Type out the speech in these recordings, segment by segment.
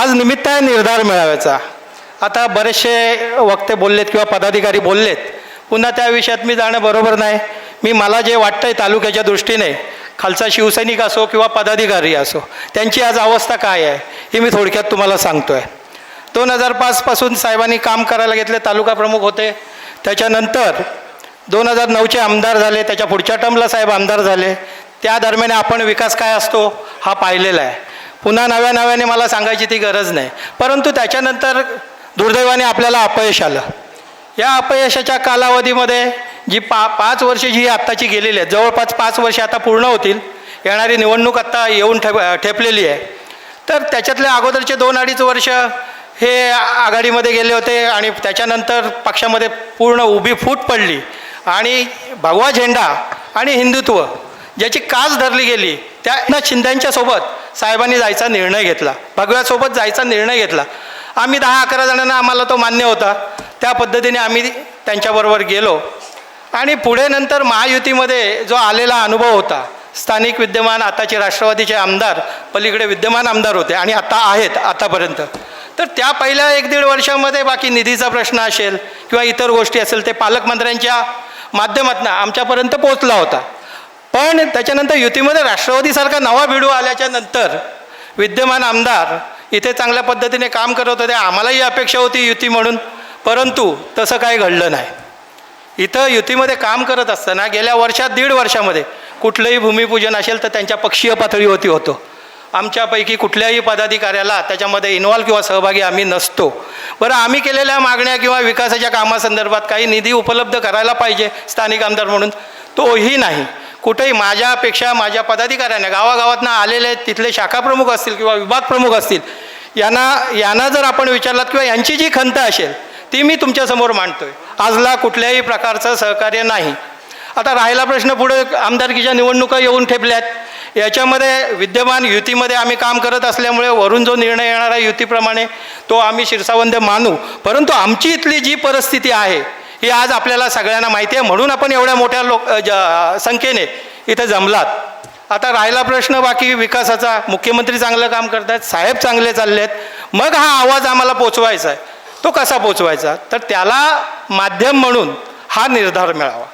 आज निमित्त आहे निर्धार मेळाव्याचा. आता बरेचसे वक्ते बोललेत किंवा पदाधिकारी बोललेत पुन्हा त्या विषयात मी जाणं बरोबर नाही. मी मला जे वाटतंय तालुक्याच्या दृष्टीने खालचा शिवसैनिक असो किंवा पदाधिकारी असो त्यांची आज अवस्था काय आहे हे मी थोडक्यात तुम्हाला सांगतो आहे दोन हजार पाचपासून साहेबांनी काम करायला घेतले तालुका प्रमुख होते. त्याच्यानंतर दोन हजार नऊचे आमदार झाले त्याच्या पुढच्या टर्मला साहेब आमदार झाले. त्या दरम्यान आपण विकास काय असतो हा पाहिलेला आहे. पुन्हा नव्या नव्याने मला सांगायची ती गरज नाही. परंतु त्याच्यानंतर दुर्दैवाने आपल्याला अपयश आलं. या अपयशाच्या कालावधीमध्ये जी पा पाच वर्षे जी आत्ताची गेलेली आहेत जवळपास पाच वर्षे आता पूर्ण होतील येणारी निवडणूक आत्ता येऊन ठेप ठेपलेली आहे. तर त्याच्यातले अगोदरचे दोन अडीच वर्ष हे आघाडीमध्ये गेले होते आणि त्याच्यानंतर पक्षामध्ये पूर्ण उभी फूट पडली. आणि भगवा झेंडा आणि हिंदुत्व ज्याची कास धरली गेली त्या शिंद्यांच्या सोबत साहेबांनी जायचा निर्णय घेतला. भगव्यासोबत जायचा निर्णय घेतला. आम्ही दहा अकरा जणांना आम्हाला तो मान्य होता. त्या पद्धतीने आम्ही त्यांच्याबरोबर गेलो. आणि पुढे नंतर महायुतीमध्ये जो आलेला अनुभव होता स्थानिक विद्यमान आताचे राष्ट्रवादीचे आमदार पलीकडे विद्यमान आमदार होते आणि आता आहेत आतापर्यंत. तर त्या पहिल्या एक दीड वर्षामध्ये बाकी निधीचा प्रश्न असेल किंवा इतर गोष्टी असेल ते पालकमंत्र्यांच्या माध्यमातून आमच्यापर्यंत पोचला होता. पण त्याच्यानंतर युतीमध्ये राष्ट्रवादीसारखा नवा भिडू आल्याच्यानंतर विद्यमान आमदार इथे चांगल्या पद्धतीने काम करत होते आम्हालाही अपेक्षा होती युती म्हणून परंतु तसं काही घडलं नाही. इथं युतीमध्ये काम करत असताना गेल्या वर्षात दीड वर्षामध्ये कुठलंही भूमिपूजन असेल तर त्यांच्या पक्षीय पातळीवरती होतो आमच्यापैकी कुठल्याही पदाधिकाऱ्याला त्याच्यामध्ये इन्व्हॉल्व किंवा सहभागी आम्ही नसतो. बरं आम्ही केलेल्या मागण्या किंवा विकासाच्या कामासंदर्भात काही निधी उपलब्ध करायला पाहिजे स्थानिक आमदार म्हणून तोही नाही. कुठेही माझ्यापेक्षा माझ्या पदाधिकाऱ्यांना गावागावातनं आलेले तिथले शाखा प्रमुख असतील किंवा विभाग प्रमुख असतील यांना यांना जर आपण विचारलात किंवा यांची जी खंत असेल ती मी तुमच्यासमोर मांडतोय. आजला कुठल्याही प्रकारचं सहकार्य नाही. आता राहिला प्रश्न पुढे आमदारकीच्या निवडणुका येऊन ठेपल्यात. याच्यामध्ये विद्यमान युतीमध्ये आम्ही काम करत असल्यामुळे वरून जो निर्णय येणार आहे युतीप्रमाणे तो आम्ही शिरसावंद मानू. परंतु आमची इथली जी परिस्थिती आहे ही आज आपल्याला सगळ्यांना माहिती आहे. म्हणून आपण एवढ्या मोठ्या लोक ज संख्येने इथे जमलात. आता राहिला प्रश्न बाकी विकासाचा. मुख्यमंत्री चांगलं काम करत आहेत साहेब चांगले चालले आहेत मग हा आवाज आम्हाला पोचवायचा आहे. तो कसा पोचवायचा? तर त्याला माध्यम म्हणून हा निर्धार मिळावा.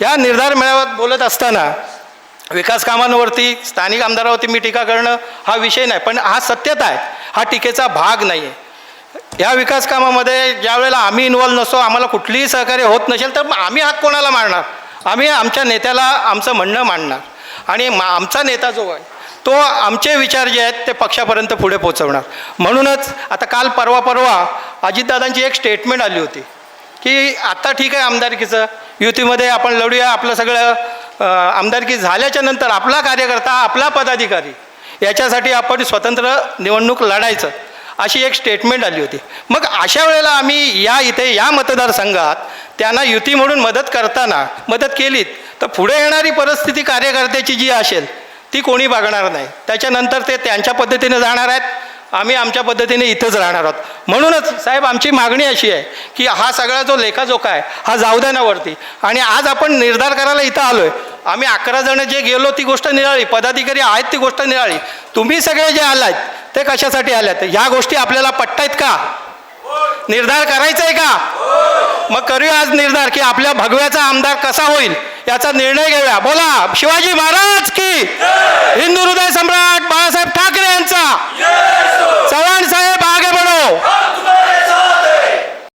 या निर्धार मेळाव्यात बोलत असताना विकास कामांवरती स्थानिक आमदारावरती मी टीका करणं हा विषय नाही पण हा सत्यता आहे. हा टीकेचा भाग नाही आहे या विकास कामामध्ये ज्या वेळेला आम्ही इन्वॉल्व्ह नसतो आम्हाला कुठलीही सहकार्य होत नसेल तर आम्ही हात कोणाला मारणार? आम्ही आमच्या नेत्याला आमचं म्हणणं मांडणार. आणि मा आमचा नेता जो आहे तो आमचे विचार जे आहेत ते पक्षापर्यंत पुढे पोचवणार म्हणूनच आता काल परवा परवा अजितदादांची एक स्टेटमेंट आली होती की आत्ता ठीक आहे आमदारकीचं युतीमध्ये आपण लढूया आपलं सगळं आमदारकी झाल्याच्यानंतर आपला कार्यकर्ता आपला पदाधिकारी याच्यासाठी आपण स्वतंत्र निवडणूक लढायचं. अशी एक स्टेटमेंट आली होती. मग अशा वेळेला आम्ही या इथे या मतदारसंघात त्यांना युती म्हणून मदत करताना मदत केलीत. तर पुढे येणारी परिस्थिती कार्यकर्त्याची जी असेल ती कोणी बघणार नाही. त्याच्यानंतर ते त्यांच्या पद्धतीने जाणार आहेत. आम्ही आमच्या पद्धतीने इथंच राहणार आहोत. म्हणूनच साहेब आमची मागणी अशी आहे की हा सगळा जो लेखाजोखा आहे हा जाऊ द्या आणि आज आपण निर्धार करायला इथं आलो आहे आम्ही अकरा जण जे गेलो ती गोष्ट निराळी. पदाधिकारी आहेत ती गोष्ट निराळी. तुम्ही सगळे जे आलात ते कशासाठी आल्यात? ह्या गोष्टी आपल्याला पटतायत का? निर्धार करायचा आहे का? मग करूया आज निर्धार की आपल्या भगव्याचा आमदार कसा होईल? याचा निर्णय घेऊया. बोला शिवाजी महाराज की!